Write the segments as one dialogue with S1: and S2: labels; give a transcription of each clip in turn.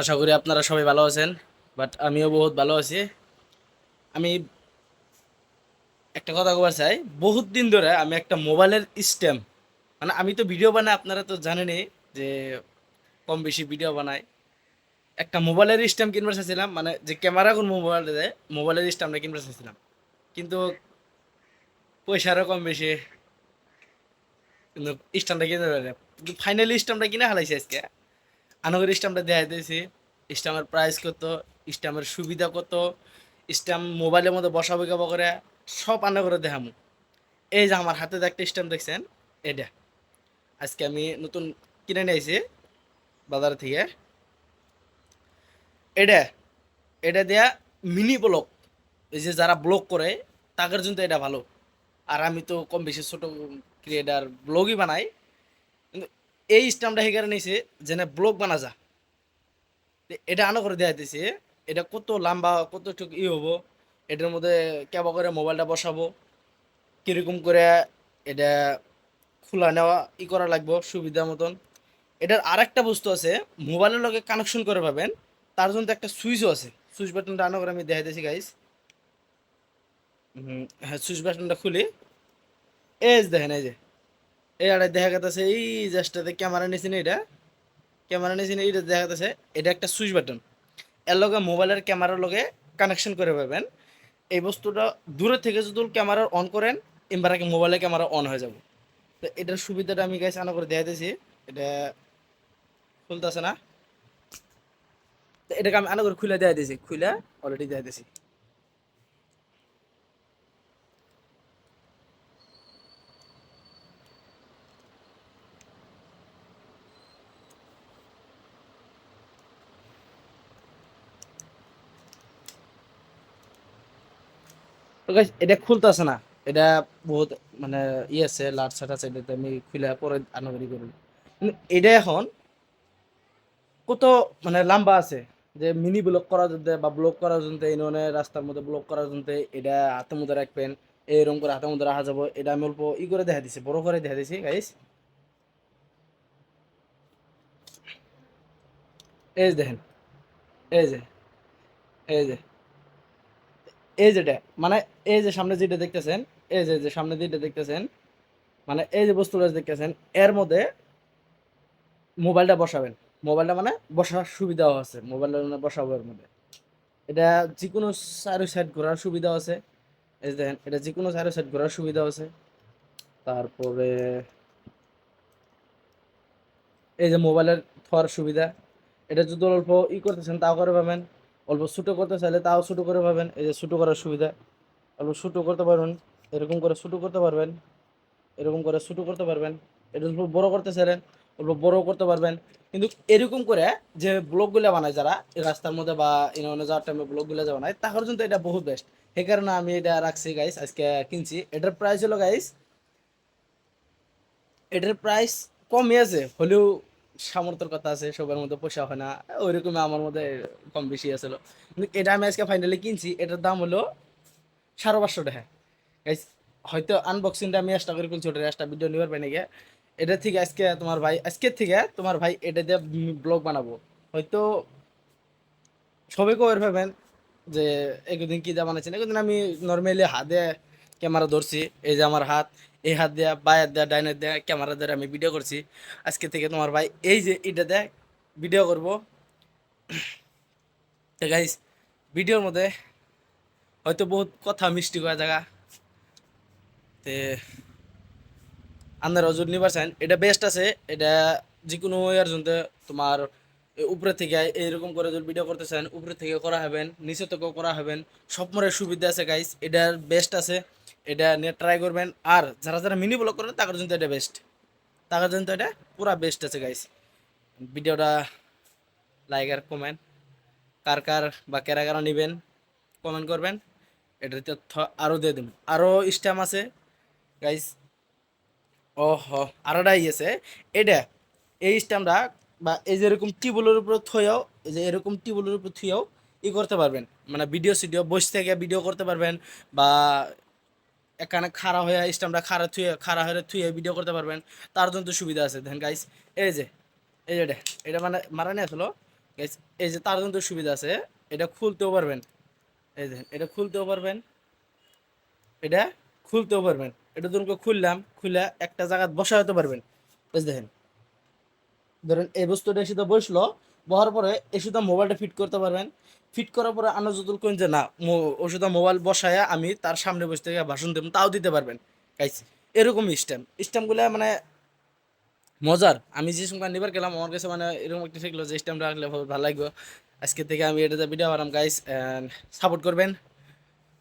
S1: আশা করি আপনারা সবাই ভালো আছেন বাট আমিও বহুত ভালো আছি। আমি একটা কথা কবার চাই, বহুত দিন ধরে আমি একটা মোবাইলের স্ট্যাম্প মানে আমি তো ভিডিও বানাই, আপনারা তো জানেনই যে কম বেশি ভিডিও বানাই। একটা মোবাইলের স্ট্যাম্প কিনবার চাইছিলাম মানে যে ক্যামেরা কোন মোবাইল দেয়, মোবাইলের স্ট্যাম্পটা কিনবার চাইছিলাম। কিন্তু পয়সারও কম বেশি, কিন্তু স্ট্যাম্পটা কিনতে পারে। কিন্তু ফাইনালি স্ট্যাম্পটা কিনে হালাইছি আজকে। আনগর স্ট্যাম্পটা দেখাই দিয়েছি। স্ট্যাম্পের প্রাইস কত, স্ট্যাম্পের সুবিধা কত, স্ট্যাম্প মোবাইলের মধ্যে বসাবো কেবা করে, সব আনা করে দেখামু। এই যে আমার হাতে একটা স্ট্যাম্প দেখছেন, এটা। আজকে আমি নতুন কিনে নিয়েছি বাজার থেকে। এটা এটা দেয়া মিনি ব্লক এই যে যারা ব্লক করে, তাদের জন্য এটা ভালো। আর আমি তো কম বেশি ছোট ক্রিয়েটার ব্লগই বানাই। এই স্ট্যাম্পটা সেখানে নিয়েছে যেন ব্লগ বানা যা। এটা আনো করে দেওয়া দিয়েছে এটা কত লম্বা কতটুক ই হব, এটার মধ্যে কেবা করে মোবাইলটা বসাবো, কীরকম করে এটা খোলা নেওয়া ই করা লাগবো সুবিধা মতন। এটার আরেকটা বস্তু আছে, মোবাইলের লগে কানেকশন করে পাবেন, তার জন্য একটা সুইচও আছে। সুইচ বাটনটা আনো করে আমি দেখাই দিয়েছি গাইস হ্যাঁ সুইচ বাটনটা খুলি। যে দেখেন, এই যে। এই আড়াই দেখা গেছে এই জাস্টটাতে ক্যামেরা নিয়েছি এটা। ক্যামেরা নিয়েছি না এটা দেখা গেছে এটা একটা সুইচ বাটন। এর লগে মোবাইলের ক্যামেরার লগে কানেকশন করে পাবেন। এই বস্তুটা দূরে থেকে যদি ক্যামেরা অন করেন এমবারাকে মোবাইলের ক্যামেরা অন হয়ে যাবে। তো এটার সুবিধাটা আমি গাইছে আনা করে দেখাইতেছি। এটা খুলতেছে না। এটাকে আমি আনা করে খুলে দেখাই দিয়েছি খুলে অলরেডি দেখাই গাইস এটা খুলতেছে না। এটা বহুত মানে ই আছে লাট সাট আছে, এটাতে আমি খুলে পরে আনাগারি করি এটা এখন কত মানে লম্বা আছে, যে মিনি ব্লক করার জন্য বা ব্লক করার জন্য এই ধরনের রাস্তার মধ্যে ব্লক করার জন্য এটা হাতের মধ্যে রাখবেন এরকম করে হাতের মধ্যে রাখা যাব, এটা আমি অল্প ই করে দেখা দিছি, বড় করে দেখা দিছি গাইস এই দেখেন, এই যে এই যে। এই যেটা মানে এই যে সামনে যেটা দেখতেছেন, এই যে যে সামনে যেটা দেখতেছেন মানে এই যে বস্তুটা দেখতেছেন, এর মধ্যে মোবাইলটা বসাবেন। মোবাইলটা মানে বসার সুবিধাও আছে, মোবাইলটা মানে বসাবো এর মধ্যে। এটা যে কোনো চারো সাইড ঘোরার সুবিধাও আছে। এই যে দেখেন, এটা যে কোনো চারো সাইড ঘোরার সুবিধাও আছে। তারপরে এই যে মোবাইলের থোয়ার সুবিধা, এটা যদি অল্প ই করতেছেন, তাও করে পাবেন। অল্প ছোটো করতে চাইলে তাও ছোটো করে পাবেন। এই যে ছোটো করার সুবিধা। অল্প ছোটো করতে পারবেন এরকম করে ছোটো করতে পারবেন, এরকম করে ছোটো করতে পারবেন। এটা অল্প বড় করতে চাইলেন অল্প বড় করতে পারবেন। কিন্তু এরকম করে যে ব্লগগুলো বানায় যারা রাস্তার মধ্যে বা ইনোনে যাওয়ার টাইমে ব্লগগুলো যে বানায় তাহলে কিন্তু এটা বহুত বেস্ট সেই কারণে আমি এটা রাখছি গাইস আজকে কিনছি। এটার প্রাইস হলো গাইস এটার প্রাইস কমই আছে, হলেও সামর্থ্যের কথা আছে, সবার মধ্যে পয়সা হয় না, ওইরকমই আমার মধ্যে কম বেশি আছিল এটা আমি আজকে ফাইনালি কিনছি, এটার দাম হলো সাড়ে পাঁচশো টাকা। হয়তো আনবক্সিংটা আমি এক্সট্রা করে খুলছি ওটা এক্সট্রা ভিডিও নিবার পাই নাকি এটা থেকে আজকে তোমার ভাই আজকের থেকে তোমার ভাই এটা দিয়ে ব্লগ বানাবো। হয়তো সবাই কবে ভাবেন যে একদিন কী দিয়ে বানাচ্ছেন একদিন আমি নর্মালি হাতে ক্যামেরা ধরছি, এই যে আমার হাত এই হাত দেয়া বায়ের দেয়া ডাইনের দেয়া, ক্যামেরা দিয়ে আমি ভিডিও করছি। আজকে থেকে তোমার ভাই এই যে এটা দেয় ভিডিও করব। গাইস ভিডিওর মধ্যে হয়তো বহুত কথা মিষ্টি করা জায়গা। তে আপনারা যদি নিবার চান এটা বেস্ট আছে, এটা যে কোনো ইয়ার জন্য তোমার উপরে থেকে এইরকম করে যদি ভিডিও করতে চান উপরে থেকে করা হবেন, নিচে থেকেও করা হবেন, সব মরে সুবিধা আছে গাইস এটার বেস্ট আছে। এটা নিয়ে ট্রাই করবেন। আর যারা যারা মিনি ব্লগ করেন, তাদের জন্য এটা বেস্ট তাদের জন্য এটা পুরা বেস্ট আছে গাইস ভিডিওটা লাইক আর কমেন্ট কার কার বা কারা কারা নেবেন কমেন্ট করবেন। এটার তথ্য আরও দিয়ে দেবেন আরও স্ট্যাম্প আছে গাইস ও হ আরোটা ইয়েছে এটা, এই স্ট্যাম্পটা বা এই যে এরকম টিবলের উপর থুয়েও এই যে এরকম টিবলের উপর থুয়েও ই করতে পারবেন। মানে ভিডিও সিডিও বসে থেকে ভিডিও করতে পারবেন বা এখানে খাড়া হয়ে স্ট্যাম্পটা খাড়া থুয়ে খাড়া হয়ে থুয়ে ভিডিও করতে পারবেন। তার জন্য তো সুবিধা আছে। দেখেন গাইস এই যে এই যে এটা মানে মারা নিয়ে আসলো Guys, এই যে তার যন্ত্রের সুবিধা আছে। এটা খুলতেও পারবেন। এই দেখেন এটা খুলতেও পারবেন। এটা খুলতেও পারবেন। এটা ধরুন খুললাম খুলে একটা জায়গায় বসাতে পারবেন। বুঝ দেখেন। ধরেন এই বস্তুটা এসে বসল। বহার পরে এসে মোবাইলটা ফিট করতে পারবেন। ফিট করার পরে আমরা যদি কোন যে, না ওষুধ মোবাইল বসায় আমি তার সামনে বসে থেকে ভাষণ দেব, তাও দিতে পারবেন। গাইস এরকম স্ট্যাম্প। স্ট্যাম্পগুলো মানে মজার। আমি যে সময় নিবার গেলাম, আমার কাছে মানে এরকম একটা শিখলো যে স্ট্যাম্পটা রাখলে ভালো লাগবে। আজকে থেকে আমি এটাতে ভিডিও বানাম গাইস সাপোর্ট করবেন।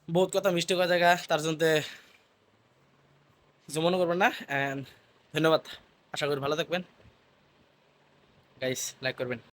S1: বহুত কথা মিষ্টি কথা জায়গা, তার জন্য কিছু মনে করবেন না ধন্যবাদ। আশা করি ভালো থাকবেন। গাইস লাইক করবেন।